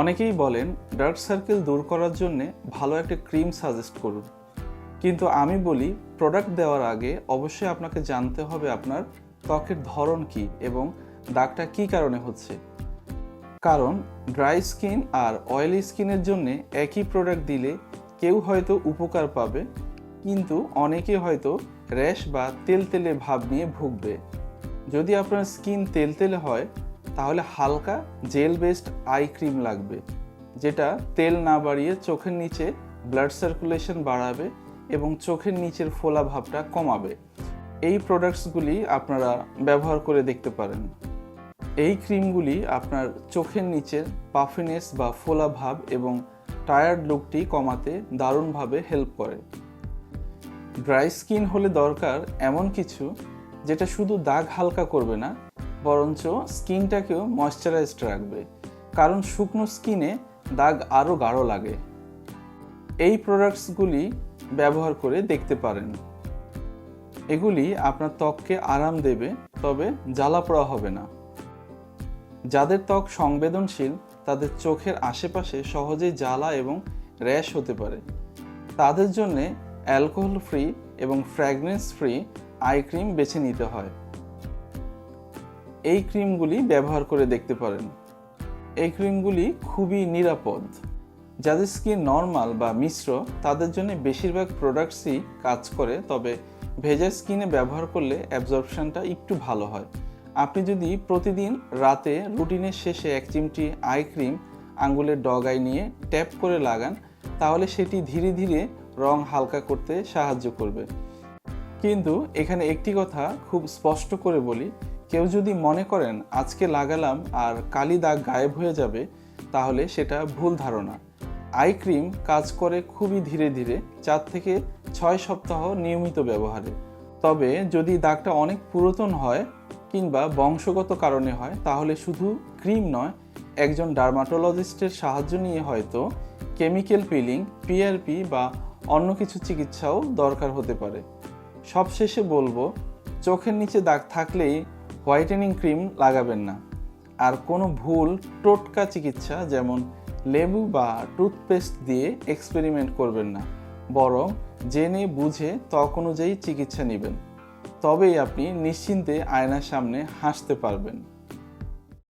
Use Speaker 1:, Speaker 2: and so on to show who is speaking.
Speaker 1: অনেকেই বলেন dark circle দূর করার জন্য ভালো একটা ক্রিম সাজেস্ট করুন। কিন্তু আমি বলি প্রোডাক্ট দেওয়ার আগে অবশ্যই আপনাকে জানতে হবে আপনার ত্বকের ধরন কি এবং দাগটা কি কারণে হচ্ছে। কারণ ড্রাই স্কিন আর অয়েলি স্কিনের জন্য একই প্রোডাক্ট দিলে কেউ হয়তো উপকার পাবে, কিন্তু অনেকে হয়তো র্যাশ বা তেলতেলে ভাব নিয়ে ভুগবে। যদি আপনার স্কিন তেলতেলে হয় তাহলে হালকা জেল বেসড আই ক্রিম লাগবে, যেটা তেল না বাড়িয়ে চোখের নিচে ব্লাড সার্কুলেশন বাড়াবে এবং চোখের নিচের ফোলা ভাবটা কমাবে। এই প্রোডাক্টসগুলি আপনারা ব্যবহার করে দেখতে পারেন। এই ক্রিমগুলি আপনার চোখের নিচের পাফিনেস বা ফোলা ভাব এবং টায়ার্ড লুকটি কমাতে দারুণভাবে হেল্প করে। ড্রাই স্কিন হলে দরকার এমন কিছু, যেটা শুধু দাগ হালকা করবে না বরঞ্চ স্কিনটাকেও ময়শ্চারাইজড রাখবে। কারণ শুকনো স্কিনে দাগ আরও গাঢ় লাগে। এই প্রোডাক্টসগুলি ব্যবহার করে দেখতে পারেন। এগুলি আপনার ত্বককে আরাম দেবে, তবে জ্বালা পোড়া হবে না। যাদের ত্বক সংবেদনশীল, তাদের চোখের আশেপাশে সহজেই জ্বালা এবং র্যাশ হতে পারে। তাদের জন্যে অ্যালকোহল ফ্রি এবং ফ্র্যাগরেন্স ফ্রি আই ক্রিম বেছে নিতে হয়। এই ক্রিমগুলি ব্যবহার করে দেখতে পারেন। এই ক্রিমগুলি খুবই নিরাপদ। যাদের স্কিন নর্মাল বা মিশ্র, তাদের জন্য বেশিরভাগ প্রোডাক্টসই কাজ করে, তবে ভেজা স্কিনে ব্যবহার করলে অ্যাবজর্পশনটা একটু ভালো হয়। আপনি যদি প্রতিদিন রাতে রুটিনের শেষে এক চিমটি আই ক্রিম আঙ্গুলের ডগায় নিয়ে ট্যাপ করে লাগান, তাহলে সেটি ধীরে ধীরে রং হালকা করতে সাহায্য করবে। কিন্তু এখানে একটি কথা খুব স্পষ্ট করে বলি কেউ যদি মনে করেন আজকে লাগালাম আর কালি দাগ গায়েব হয়ে যাবে, তাহলে সেটা ভুল ধারণা। আই ক্রিম কাজ করে খুবই ধীরে ধীরে, চার থেকে ছয় সপ্তাহ নিয়মিত ব্যবহারে। তবে যদি দাগটা অনেক পুরাতন হয় কিংবা বংশগত কারণে হয়, তাহলে শুধু ক্রিম নয়, একজন ডার্মাটোলজিস্টের সাহায্য নিয়ে হয়তো কেমিক্যাল পিলিং পিআরপি বা অন্য কিছু চিকিৎসাও দরকার হতে পারে। সবশেষে বলব, চোখের নিচে দাগ থাকলেই হোয়াইটেনিং ক্রিম লাগাবেন না। আর কোনো ভুল টোটকা চিকিৎসা যেমন লেবু বা টুথপেস্ট দিয়ে এক্সপেরিমেন্ট করবেন না, বরং জেনে বুঝে ত্বক অনুযায়ী চিকিৎসা নেবেন। তবেই আপনি নিশ্চিন্তে আয়নার সামনে হাসতে পারবেন।